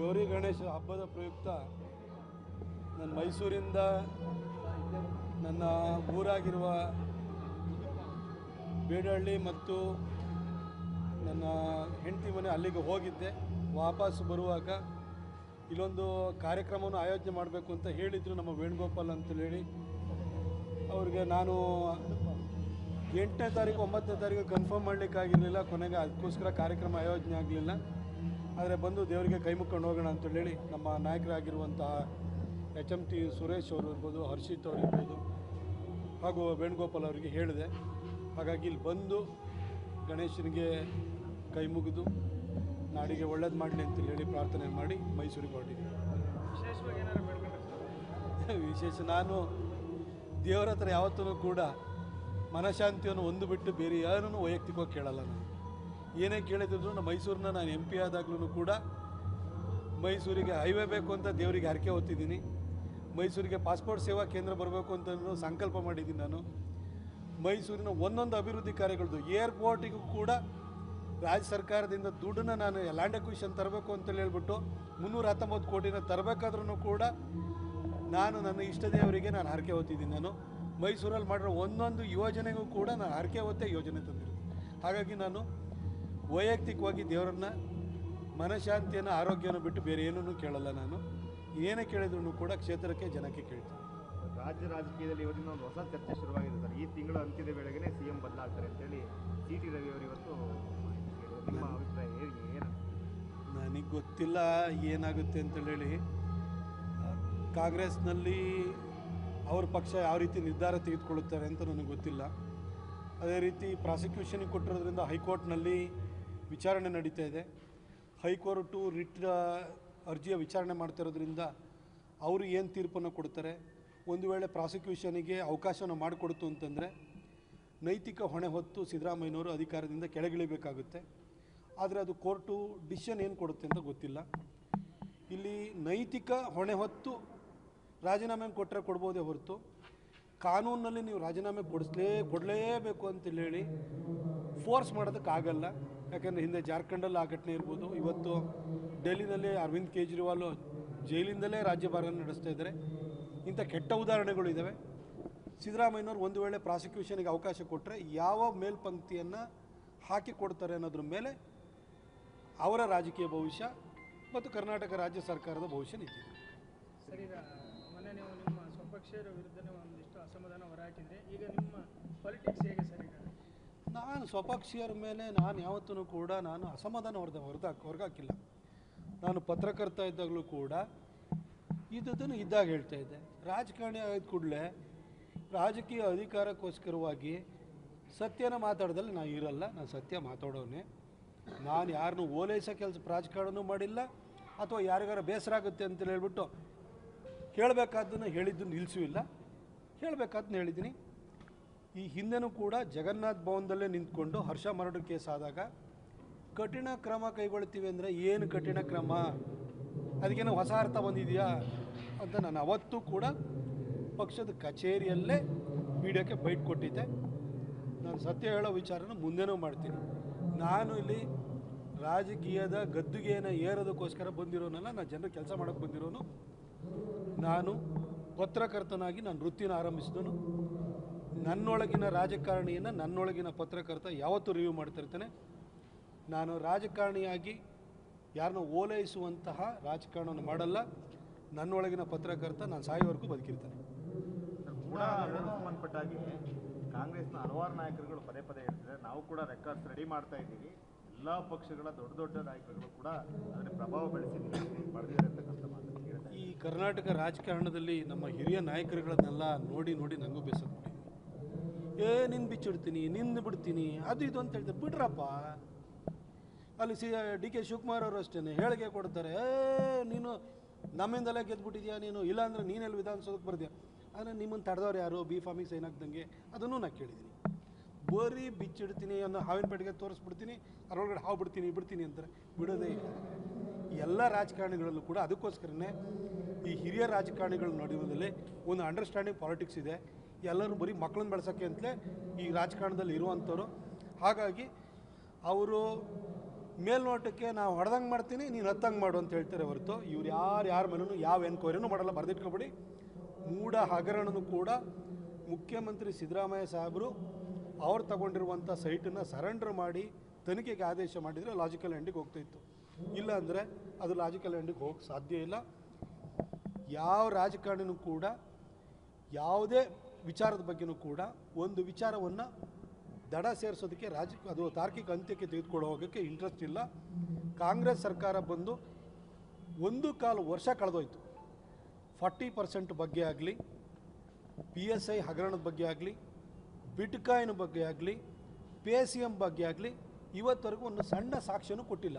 ಗೌರಿ ಗಣೇಶ ಹಬ್ಬದ ಪ್ರಯುಕ್ತ ನಾನು ಮೈಸೂರಿಂದ ನನ್ನ ಊರಾಗಿರುವ ಬೇಡಹಳ್ಳಿ ಮತ್ತು ನನ್ನ ಹೆಂಡತಿ ಮನೆ ಅಲ್ಲಿಗೆ ಹೋಗಿದ್ದೆ. ವಾಪಸ್ ಬರುವಾಗ ಇಲ್ಲೊಂದು ಕಾರ್ಯಕ್ರಮವನ್ನು ಆಯೋಜನೆ ಮಾಡಬೇಕು ಅಂತ ಹೇಳಿದರು ನಮ್ಮ ವೇಣುಗೋಪಾಲ್ ಅಂತೇಳಿ. ಅವ್ರಿಗೆ ನಾನು ಎಂಟನೇ ತಾರೀಕು, ಒಂಬತ್ತನೇ ತಾರೀಕು ಕನ್ಫರ್ಮ್ ಮಾಡಲಿಕ್ಕಾಗಿರಲಿಲ್ಲ. ಕೊನೆಗೆ ಅದಕ್ಕೋಸ್ಕರ ಕಾರ್ಯಕ್ರಮ ಆಯೋಜನೆ ಆಗಲಿಲ್ಲ. ಆದರೆ ಬಂದು ದೇವರಿಗೆ ಕೈ ಮುಕ್ಕೊಂಡು ಹೋಗೋಣ ಅಂತೇಳಿ ಹೇಳಿ ನಮ್ಮ ನಾಯಕರಾಗಿರುವಂತಹ ಎಚ್ ಎಂ ಟಿ ಸುರೇಶ್ ಅವರು ಇರ್ಬೋದು ಹರ್ಷಿತ್ ಅವರು ಇರ್ಬೋದು ಹಾಗೂ ವೇಣುಗೋಪಾಲ್ ಅವರಿಗೆ ಹೇಳಿದೆ. ಹಾಗಾಗಿ ಇಲ್ಲಿ ಬಂದು ಗಣೇಶನಿಗೆ ಕೈ ಮುಗಿದು ನಾಡಿಗೆ ಒಳ್ಳೇದು ಮಾಡಲಿ ಅಂತ ಹೇಳಿ ಪ್ರಾರ್ಥನೆ ಮಾಡಿ ಮೈಸೂರಿಗೆ ಹೊರಟಿದ್ದೀನಿ ವಿಶೇಷ ನಾನು ದೇವರ ಹತ್ರ ಯಾವತ್ತೂ ಕೂಡ ಮನಃಶಾಂತಿಯನ್ನು ಒಂದು ಬಿಟ್ಟು ಬೇರೆ ಯಾರನ್ನು ವೈಯಕ್ತಿಕವಾಗಿ ಕೇಳಲ್ಲ ನಾನು. ಏನೇ ಕೇಳಿದ್ರು ನಮ್ಮ ಮೈಸೂರನ್ನ ನಾನು ಎಂ ಪಿ ಆದಾಗ್ಲೂ ಕೂಡ ಮೈಸೂರಿಗೆ ಹೈವೇ ಬೇಕು ಅಂತ ದೇವರಿಗೆ ಹರಕೆ ಹೊತ್ತಿದ್ದೀನಿ. ಮೈಸೂರಿಗೆ ಪಾಸ್ಪೋರ್ಟ್ ಸೇವಾ ಕೇಂದ್ರ ಬರಬೇಕು ಅಂತ ಸಂಕಲ್ಪ ಮಾಡಿದ್ದೀನಿ ನಾನು. ಮೈಸೂರಿನ ಒಂದೊಂದು ಅಭಿವೃದ್ಧಿ ಕಾರ್ಯಗಳದ್ದು ಏರ್ಪೋರ್ಟಿಗೂ ಕೂಡ ರಾಜ್ಯ ಸರ್ಕಾರದಿಂದ ದುಡ್ಡನ್ನ ನಾನು ಲ್ಯಾಂಡ್ ಅಕ್ವಿಷನ್ ತರಬೇಕು ಅಂತೇಳಿ ಹೇಳ್ಬಿಟ್ಟು ಮುನ್ನೂರ ಹತ್ತೊಂಬತ್ತು ಕೋಟಿನ ತರಬೇಕಾದ್ರೂ ಕೂಡ ನಾನು ನನ್ನ ಇಷ್ಟ ದೇವರಿಗೆ ನಾನು ಹರಕೆ ಹೊತ್ತಿದ್ದೀನಿ ನಾನು. ಮೈಸೂರಲ್ಲಿ ಮಾಡಿರೋ ಒಂದೊಂದು ಯೋಜನೆಗೂ ಕೂಡ ನಾನು ಹರಕೆ ಹೊತ್ತೇ ಯೋಜನೆ ತಂದಿರೋದು. ಹಾಗಾಗಿ ನಾನು ವೈಯಕ್ತಿಕವಾಗಿ ದೇವರನ್ನ ಮನಃಶಾಂತಿಯನ್ನು ಆರೋಗ್ಯನ ಬಿಟ್ಟು ಬೇರೆ ಏನೂ ಕೇಳಲ್ಲ ನಾನು. ಏನೇ ಕೇಳಿದ್ರು ಕೂಡ ಕ್ಷೇತ್ರಕ್ಕೆ ಜನಕ್ಕೆ ಕೇಳ್ತೀನಿ. ರಾಜ್ಯ ರಾಜಕೀಯದಲ್ಲಿ ಇವತ್ತಿನ ಒಂದು ಹೊಸ ಚರ್ಚೆ ಶುರುವಾಗಿದೆ ಸರ್. ಈ ತಿಂಗಳ ಅಂತ್ಯದ ವೇಳೆಗೆ ಸಿ ಎಂ ಬದಲಾಗ್ತಾರೆ ಅಂತೇಳಿ ಸಿ ಟಿ ರವಿ ಅವರು ಇವತ್ತು ನಿಮ್ಮ ಅಭಿಪ್ರಾಯ ಏನು ನನಗೆ ಗೊತ್ತಿಲ್ಲ ಏನಾಗುತ್ತೆ ಅಂತೇಳಿ ಕಾಂಗ್ರೆಸ್ನಲ್ಲಿ ಅವ್ರ ಪಕ್ಷ ಯಾವ ರೀತಿ ನಿರ್ಧಾರ ತೆಗೆದುಕೊಳ್ಳುತ್ತಾರೆ ಅಂತ ನನಗೆ ಗೊತ್ತಿಲ್ಲ. ಅದೇ ರೀತಿ ಪ್ರಾಸಿಕ್ಯೂಷನ್ ಕೊಟ್ಟಿರೋದ್ರಿಂದ ಹೈಕೋರ್ಟ್ನಲ್ಲಿ ವಿಚಾರಣೆ ನಡೀತಾ ಇದೆ. ಹೈಕೋರ್ಟು ರಿಟ್ ಅರ್ಜಿಯ ವಿಚಾರಣೆ ಮಾಡ್ತಿರೋದ್ರಿಂದ ಅವರು ಏನು ತೀರ್ಪನ್ನು ಕೊಡ್ತಾರೆ? ಒಂದು ವೇಳೆ ಪ್ರಾಸಿಕ್ಯೂಷನಿಗೆ ಅವಕಾಶವನ್ನು ಮಾಡಿಕೊಡ್ತು ಅಂತಂದರೆ ನೈತಿಕ ಹೊಣೆ ಹೊತ್ತು ಸಿದ್ದರಾಮಯ್ಯನವರು ಅಧಿಕಾರದಿಂದ ಕೆಳಗಿಳಿಬೇಕಾಗುತ್ತೆ. ಆದರೆ ಅದು ಕೋರ್ಟು ಡಿಸಿಷನ್ ಏನು ಕೊಡುತ್ತೆ ಅಂತ ಗೊತ್ತಿಲ್ಲ. ಇಲ್ಲಿ ನೈತಿಕ ಹೊಣೆ ಹೊತ್ತು ರಾಜೀನಾಮೆ ಕೊಟ್ಟರೆ ಕೊಡ್ಬೋದೇ ಹೊರತು ಕಾನೂನಲ್ಲಿ ನೀವು ರಾಜೀನಾಮೆ ಕೊಡಿಸ್ಲೇ ಕೊಡಲೇಬೇಕು ಅಂತೇಳಿ ಹೇಳಿ ಫೋರ್ಸ್ ಮಾಡೋದಕ್ಕಾಗಲ್ಲ. ಯಾಕಂದರೆ ಹಿಂದೆ ಜಾರ್ಖಂಡಲ್ಲಿ ಆ ಘಟನೆ ಇರ್ಬೋದು. ಇವತ್ತು ಡೆಲ್ಲಿನಲ್ಲಿ ಅರವಿಂದ್ ಕೇಜ್ರಿವಾಲ್ ಜೈಲಿಂದಲೇ ರಾಜ್ಯಭಾರ ನಡೆಸ್ತಾ ಇದ್ದಾರೆ. ಇಂಥ ಕೆಟ್ಟ ಉದಾಹರಣೆಗಳು ಇದ್ದಾವೆ ಸಿದ್ದರಾಮಯ್ಯನವ್ರು ಒಂದು ವೇಳೆ ಪ್ರಾಸಿಕ್ಯೂಷನ್ಗೆ ಅವಕಾಶ ಕೊಟ್ಟರೆ ಯಾವ ಮೇಲ್ಪಂಕ್ತಿಯನ್ನು ಹಾಕಿ ಕೊಡ್ತಾರೆ ಅನ್ನೋದ್ರ ಮೇಲೆ ಅವರ ರಾಜಕೀಯ ಭವಿಷ್ಯ ಮತ್ತು ಕರ್ನಾಟಕ ರಾಜ್ಯ ಸರ್ಕಾರದ ಭವಿಷ್ಯ ನಿಂತಿದೆ. ಈಗ ಮೊನ್ನೆ ನಿಮ್ಮ ಸ್ವಪಕ್ಷೀಯರ ವಿರುದ್ಧ ಒಂದಿಷ್ಟು ಅಸಮಾಧಾನ ಹೊರಹಾಕಿದೆ ಈಗ ನಿಮ್ಮ ಪಾಲಿಟಿಕ್ಸ್ ಹೇಗೆ ಸರ್ ನಾನು ಸ್ವಪಕ್ಷೀಯರ ಮೇಲೆ ನಾನು ಯಾವತ್ತೂ ಕೂಡ ನಾನು ಅಸಮಾಧಾನ ಹೊರದ ಹೊರದ ಹೊರಗಾಕಿಲ್ಲ. ನಾನು ಪತ್ರಕರ್ತ ಇದ್ದಾಗಲೂ ಕೂಡ ಇದ್ದದನ್ನು ಇದ್ದಾಗ ಹೇಳ್ತಾ ಇದ್ದೆ. ರಾಜಕಾರಣಿ ಆದ ಕೂಡಲೇ ರಾಜಕೀಯ ಅಧಿಕಾರಕ್ಕೋಸ್ಕರವಾಗಿ ಸತ್ಯನ ಮಾತಾಡ್ದಲ್ಲಿ ನಾನು ಇರಲ್ಲ ನಾನು ಸತ್ಯ ಮಾತಾಡೋನೆ ನಾನು ಯಾರನ್ನೂ ಓಲೈಸೋ ಕೆಲಸ ರಾಜಕಾರಣನೂ ಮಾಡಿಲ್ಲ, ಅಥವಾ ಯಾರಿಗಾರ ಬೇಸರ ಆಗುತ್ತೆ ಅಂತ ಹೇಳ್ಬಿಟ್ಟು ಹೇಳಬೇಕಾದ್ದನ್ನು ಹೇಳಿದ್ದು ನಿಲ್ಲಿಸೂ ಇಲ್ಲ ಹೇಳಬೇಕಾದ್ದನ್ನು ಹೇಳಿದ್ದೀನಿ. ಈ ಹಿಂದೆನೂ ಕೂಡ ಜಗನ್ನಾಥ್ ಭವನದಲ್ಲೇ ನಿಂತ್ಕೊಂಡು ಹರ್ಷ ಮರಡು ಕೇಸ್ ಆದಾಗ ಕಠಿಣ ಕ್ರಮ ಕೈಗೊಳ್ತೀವಿ ಅಂದರೆ ಏನು ಕಠಿಣ ಕ್ರಮ? ಅದಕ್ಕೇನೋ ಹೊಸ ಅರ್ಥ ಬಂದಿದೆಯಾ ಅಂತ ನಾನು ಅವತ್ತೂ ಕೂಡ ಪಕ್ಷದ ಕಚೇರಿಯಲ್ಲೇ ಮೀಡಿಯಾಕ್ಕೆ ಬೈಟ್ ಕೊಟ್ಟಿದ್ದೆ. ನಾನು ಸತ್ಯ ಹೇಳೋ ವಿಚಾರನ ಮುಂದೆನೂ ಮಾಡ್ತೀನಿ. ನಾನು ಇಲ್ಲಿ ರಾಜಕೀಯದ ಗದ್ದುಗೆಯನ್ನು ಏರೋದಕ್ಕೋಸ್ಕರ ಬಂದಿರೋನಲ್ಲ, ನಾನು ಜನರು ಕೆಲಸ ಮಾಡೋಕ್ಕೆ ಬಂದಿರೋನು. ನಾನು ಪತ್ರಕರ್ತನಾಗಿ ನಾನು ವೃತ್ತಿನ ಆರಂಭಿಸಿದನು. ನನ್ನೊಳಗಿನ ರಾಜಕಾರಣಿಯನ್ನು ನನ್ನೊಳಗಿನ ಪತ್ರಕರ್ತ ಯಾವತ್ತೂ ರಿವ್ಯೂ ಮಾಡ್ತಿರ್ತಾನೆ. ನಾನು ರಾಜಕಾರಣಿಯಾಗಿ ಯಾರನ್ನ ಓಲೈಸುವಂತಹ ರಾಜಕಾರಣವನ್ನು ಮಾಡಲ್ಲ. ನನ್ನೊಳಗಿನ ಪತ್ರಕರ್ತ ನಾನು ಸಾಯೋವರೆಗೂ ಬದುಕಿರ್ತಾನೆ. ಸಂಬಂಧಪಟ್ಟಾಗಿ ಕಾಂಗ್ರೆಸ್ನ ಹಲವಾರು ನಾಯಕರುಗಳು ಪದೇ ಪದೇ ಹೇಳ್ತಿದ್ದಾರೆ. ನಾವು ಕೂಡ ರೆಕಾರ್ಡ್ಸ್ ರೆಡಿ ಮಾಡ್ತಾ ಇದ್ದೀವಿ. ಎಲ್ಲ ಪಕ್ಷಗಳ ದೊಡ್ಡ ದೊಡ್ಡ ನಾಯಕರುಗಳು ಕೂಡ ಅದರ ಪ್ರಭಾವ ಬೆಳೆಸಿದ್ದೀವಿ ಈ ಕರ್ನಾಟಕ ರಾಜಕಾರಣದಲ್ಲಿ ನಮ್ಮ ಹಿರಿಯ ನಾಯಕರುಗಳನ್ನೆಲ್ಲ ನೋಡಿ ನೋಡಿ ನನಗೂ ಬೇಸತ್ತು ಏ ನಿನ್ನ ಬಿಚ್ಚಿಡ್ತೀನಿ, ನಿಂದು ಬಿಡ್ತೀನಿ, ಅದು ಇದು ಅಂತ ಹೇಳ್ತಾರೆ ಬಿಡ್ರಪ್ಪ. ಅಲ್ಲಿ ಸಿ, ಡಿ ಕೆ ಶಿವಕುಮಾರ್ ಅವರು ಅಷ್ಟೇ ಹೇಳಿಕೆ ಕೊಡ್ತಾರೆ, ಏ, ನೀನು ನಮ್ಮಿಂದಲೇ ಗೆದ್ಬಿಟ್ಟಿದ್ಯಾ ನೀನು? ಇಲ್ಲಾಂದ್ರೆ ನೀನೆಲ್ಲಿ ವಿಧಾನಸೌಧಕ್ಕೆ ಬರ್ದ್ಯಾ? ಆದರೆ ನಿಮ್ಮನ್ನು ತಡೆದವ್ರು ಯಾರು? ಬಿ ಫಾರ್ಮಿಗೆ ಸೈನ್ ಹಾಕ್ದಂಗೆ. ಅದನ್ನು ನಾನು ಕೇಳಿದ್ದೀನಿ. ಬರೀ ಬಿಚ್ಚಿಡ್ತೀನಿ ಅನ್ನೋ ಹಾವಿನ ಪೆಟ್ಟಿಗೆ ತೋರಿಸ್ಬಿಡ್ತೀನಿ, ಅದರೊಳಗಡೆ ಹಾವು ಬಿಡ್ತೀನಿ ಬಿಡ್ತೀನಿ ಅಂತಾರೆ. ಬಿಡೋದೇ ಇಲ್ಲ. ಎಲ್ಲ ರಾಜಕಾರಣಿಗಳಲ್ಲೂ ಕೂಡ ಅದಕ್ಕೋಸ್ಕರನೇ ಈ ಹಿರಿಯ ರಾಜಕಾರಣಿಗಳ ನಡುವಿನಲ್ಲಿ ಒಂದು ಅಂಡರ್ಸ್ಟ್ಯಾಂಡಿಂಗ್ ಪಾಲಿಟಿಕ್ಸ್ ಇದೆ. ಎಲ್ಲರೂ ಬರೀ ಮಕ್ಕಳನ್ನ ಬೆಳೆಸೋಕ್ಕೆ ಅಂತಲೇ ಈ ರಾಜಕಾರಣದಲ್ಲಿ ಇರುವಂಥವ್ರು. ಹಾಗಾಗಿ ಅವರು ಮೇಲ್ನೋಟಕ್ಕೆ ನಾವು ಹೊಡೆದಂಗೆ ಮಾಡ್ತೀನಿ, ನೀನು ಹತ್ತಂಗೆ ಮಾಡು ಅಂತ ಹೇಳ್ತಾರೆ ಹೊರತು ಇವ್ರು ಯಾರು, ಯಾರ ಮೇಲೂ ಯಾವ ಎನ್ಕ್ವೈರಿನೂ ಮಾಡಲ್ಲ, ಬರೆದಿಟ್ಕೊಬಿಡಿ. ಮೂಢ ಹಗರಣನೂ ಕೂಡ ಮುಖ್ಯಮಂತ್ರಿ ಸಿದ್ದರಾಮಯ್ಯ ಸಾಹೇಬರು ಅವ್ರು ತಗೊಂಡಿರುವಂಥ ಸೈಟನ್ನು ಸರೆಂಡರ್ ಮಾಡಿ ತನಿಖೆಗೆ ಆದೇಶ ಮಾಡಿದರೆ ಲಾಜಿಕಲ್ ಎಂಡಿಗೆ ಹೋಗ್ತಾಯಿತ್ತು ಇಲ್ಲ ಅಂದರೆ ಅದು ಲಾಜಿಕಲ್ ಎಂಡಿಗೆ ಹೋಗಕ್ಕೆ ಸಾಧ್ಯ ಇಲ್ಲ. ಯಾವ ರಾಜಕಾರಣಿನೂ ಕೂಡ ಯಾವುದೇ ವಿಚಾರದ ಬಗ್ಗೆನೂ ಕೂಡ ಒಂದು ವಿಚಾರವನ್ನು ದಡ ಸೇರಿಸೋದಕ್ಕೆ ರಾಜ ಅದು ತಾರ್ಕಿಕ ಅಂತ್ಯಕ್ಕೆ ತೆಗೆದುಕೊಂಡು ಹೋಗೋಕ್ಕೆ ಇಂಟ್ರೆಸ್ಟ್ ಇಲ್ಲ. ಕಾಂಗ್ರೆಸ್ ಸರ್ಕಾರ ಬಂದು ಒಂದು ಕಾಲು ವರ್ಷ ಕಳೆದೋಯ್ತು. ಫಾರ್ಟಿ ಪರ್ಸೆಂಟ್ ಬಗ್ಗೆ ಆಗಲಿ ಪಿ ಎಸ್ ಐ ಹಗರಣದ ಬಗ್ಗೆ ಆಗಲಿ, ಬಿಟ್ಕಾಯಿನ್ ಬಗ್ಗೆ ಆಗಲಿ ಪೇ ಸಿ ಎಂ ಬಗ್ಗೆ ಆಗಲಿ, ಇವತ್ತವರೆಗೂ ಒಂದು ಸಣ್ಣ ಸಾಕ್ಷ್ಯನೂ ಕೊಟ್ಟಿಲ್ಲ.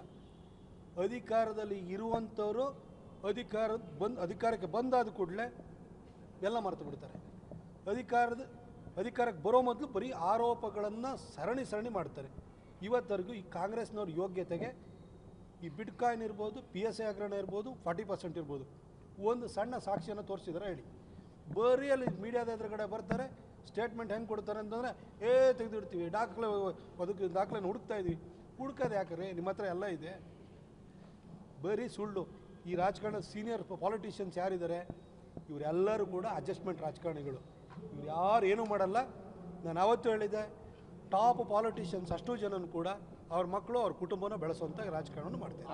ಅಧಿಕಾರದಲ್ಲಿ ಇರುವಂಥವರು ಅಧಿಕಾರ ಬಂದು, ಅಧಿಕಾರಕ್ಕೆ ಬಂದಾದ ಕೂಡಲೇ ಎಲ್ಲ ಮರೆತು ಬಿಡ್ತಾರೆ. ಅಧಿಕಾರದ, ಅಧಿಕಾರಕ್ಕೆ ಬರೋ ಮೊದಲು ಬರೀ ಆರೋಪಗಳನ್ನು ಸರಣಿ ಸರಣಿ ಮಾಡ್ತಾರೆ. ಇವತ್ತರೆಗೂ ಈ ಕಾಂಗ್ರೆಸ್ನವ್ರ ಯೋಗ್ಯತೆಗೆ ಈ ಬಿಟ್ಕಾಯಿನ್ ಇರ್ಬೋದು, ಪಿ ಎಸ್ ಐ ಹಗರಣ ಇರ್ಬೋದು, ಫಾರ್ಟಿ ಪರ್ಸೆಂಟ್ ಇರ್ಬೋದು. ಒಂದು ಸಣ್ಣ ಸಾಕ್ಷಿಯನ್ನು ತೋರಿಸಿದಾರೆ, ಹೇಳಿ. ಬರೀ ಮೀಡಿಯಾದ ಎದುರುಗಡೆ ಬರ್ತಾರೆ, ಸ್ಟೇಟ್ಮೆಂಟ್ ಹೆಂಗೆ ಕೊಡ್ತಾರೆ ಅಂತಂದರೆ, ಏ, ತೆಗೆದಿಡ್ತೀವಿ, ದಾಖಲೆ ಅದಕ್ಕೆ ದಾಖಲೆನ ಹುಡುಕ್ತಾ ಇದ್ವಿ. ಹುಡ್ಕೋದು ಯಾಕಂದ್ರೆ ನಿಮ್ಮ ಹತ್ರ ಎಲ್ಲ ಇದೆ. ಬರೀ ಸುಳ್ಳು. ಈ ರಾಜಕಾರಣದ ಸೀನಿಯರ್ ಪಾಲಿಟಿಷಿಯನ್ಸ್ ಯಾರಿದ್ದಾರೆ? ಇವರೆಲ್ಲರೂ ಕೂಡ ಅಡ್ಜಸ್ಟ್ಮೆಂಟ್ ರಾಜಕಾರಣಿಗಳು. ಇವ್ರು ಯಾರು ಏನೂ ಮಾಡಲ್ಲ. ನಾನು ಅವತ್ತು ಹೇಳಿದ್ದೆ, ಟಾಪ್ ಪಾಲಿಟಿಷಿಯನ್ಸ್ ಅಷ್ಟು ಜನನು ಕೂಡ ಅವ್ರ ಮಕ್ಕಳು ಅವ್ರ ಕುಟುಂಬನ ಬೆಳೆಸುವಂಥ ರಾಜಕಾರಣ ಮಾಡ್ತಾರೆ